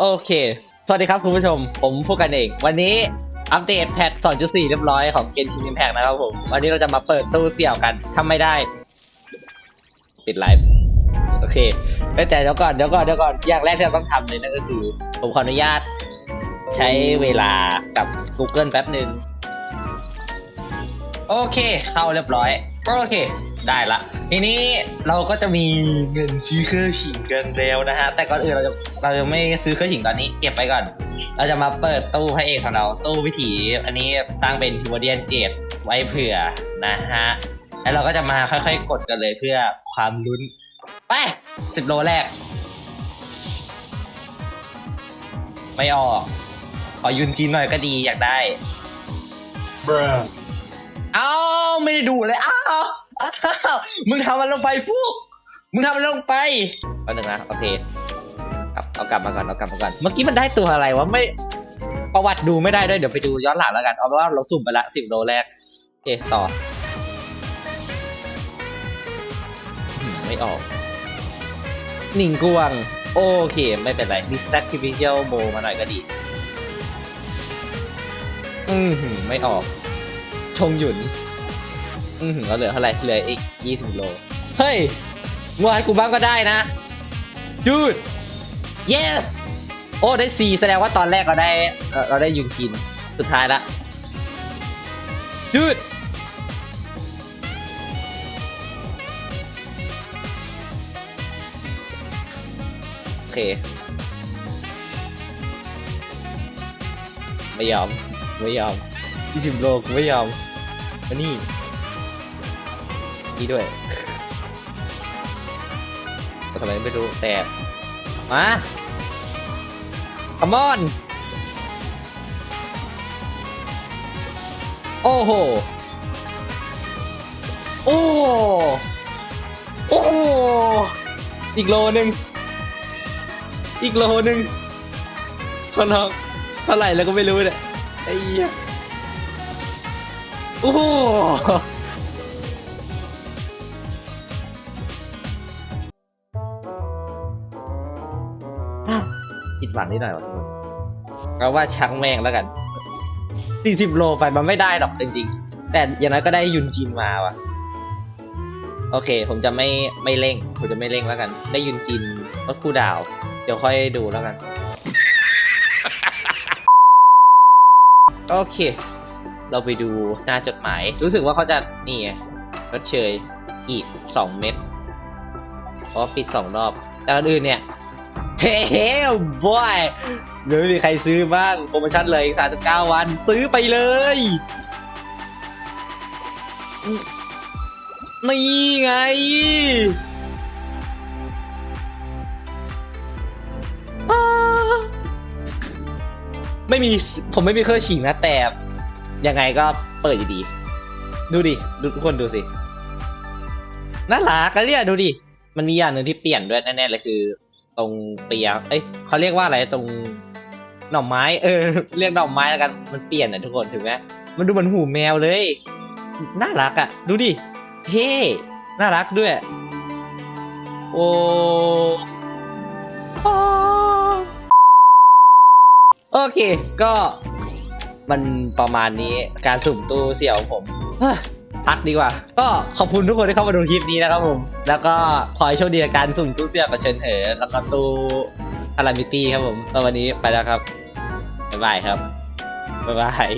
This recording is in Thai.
โอเค สวัสดีครับคุณผู้ชม ผมฟูกันเอง วันนี้อัปเดตแพท 2.4 เรียบร้อยของเกนชิน i ิ p แพ t นะครับผม วันนี้เราจะมาเปิดตู้เสี่ยวกันทำไม่ได้ ปิดไลฟ์ โอเค แต่เดี๋ยวก่อน เดี๋ยวก่อน เดี๋ยวก่อน อย่างแรกที่เราต้องทำเลยนั่นก็คือ ผมขออนุญาต ใช้เวลากับ Google แป๊บหนึ่ง โอเค เข้าเรียบร้อย โอเค ได้ละทีนี้เราก็จะมีเงินซื้อเครื่องฉิงกันแล้วนะฮะแต่ก่อนอื่นเราจะเราจะไม่ซื้อเครื่องฉิงตอนนี้ เก็บไปก่อน เราจะมาเปิดตู้พระเอกของเรา ตู้วิถีอันนี้ตั้งเป็นทิวเดียนเจดไว้เผื่อนะฮะแล้วเราก็จะมาค่อยๆ กดกันเลยเพื่อความลุ้น ไปสิบโลแรก ไม่ออก ขอยุนจีนหน่อยก็ดีอยากได้ Bruh. เอ้าไม่ได้ดูเลยอ้าว อ้าวมึงทำมันลงไปพวกมึงทำมันลงไปเอาหนึ่งนะโอเคกลับเอากลับมาก่อนเอากลับมาก่อนเมื่อกี้มันได้ตัวอะไรวะไม่ประวัติดูไม่ได้ด้วยเดี๋ยวไปดูย้อนหลังแล้วกันเอาเป็นว่าเราสุ่มไปละสิบโลแรกโอเคต่อไม่ออกหนิงกวง โอเค ไม่เป็นไรมี sacrificial bow มาหน่อยก็ดี อืมหืมไม่ออก ชงหยุน อือหือเราเหลือเท่าไหร่เหลืออีกยี่สิบโล เฮ้ยงวดกูบ้างก็ได้นะดูด yes โอ้ได้สี่แสดงว่าตอนแรกเราได้เอ่อเราได้ยุนจิน สุดท้ายละดูดโอเค ไม่ยอม ไม่ยอมยี่สิบโลกูไม่ยอมมานี่ นี่ด้วยทำไมไม่รู้แต่ มาคอมอน โอ้โห โอ้โหโอ้โหอีกโลหนึ่ง อีกโลหนึ่งทนองเท่าไหร่แล้วก็ไม่รู้เนี่ยไอ้เหี้ยโอ้โห ผิดหวังนิดหน่อยวะทุกคนเราว่าชักแม่งแล้วกัน40โลไปมันไม่ได้หรอกจริงๆ แต่อย่างนั้นก็ได้ยุนจินมาว่ะโอเค ผมจะไม่ไม่เร่ง ผมจะไม่เร่งแล้วกัน ได้ยุนจินก็คู่ดาว เดี๋ยวค่อยดูแล้วกัน โอเค เราไปดูหน้าจดหมาย รู้สึกว่าเขาจะนี่ไงรถเชยอีก2เม็ดเพราะปิด2รอบแต่อื่นเนี่ย เฮ้ยบอยเดี๋ยวไม่มีใครซื้อบ้าง โปรโมชั่นเลย39 วัน ซื้อไปเลย นี่ไง ไม่มี ผมไม่มีเครื่องฉิงนะ แต่ ยังไงก็เปิดอยู่ดี ดูดิดูทุกคนดูสิ น่ารักอะเนี่ยดูดิ มันมีอย่างหนึ่งที่เปลี่ยนด้วยแน่ๆเลยคือ ตรงเปียเอ้ยเขาเรียกว่าอะไรตรงหน่อไม้เออ เรียกหน่อไม้แล้วกันมันเปลี่ยนนะทุกคนถึงไหมมันดูเหมือนหูแมวเลย น่ารักอะดูดิเท่น่ารักด้วย โอ้โอเค ก็มันประมาณนี้การสุ่มตู้เสี่ยวของผม พักดีกว่า ก็ขอบคุณทุกคนที่เข้ามาดูคลิปนี้นะครับผม แล้วก็ขอให้โชคดีกับการสุ่มตู้เสี่ยวกับเชิญเหอแล้วก็ตู้อารามิตี้ครับผมก็วันนี้ไปแล้วครับ บ๊ายบายครับ บ๊ายบาย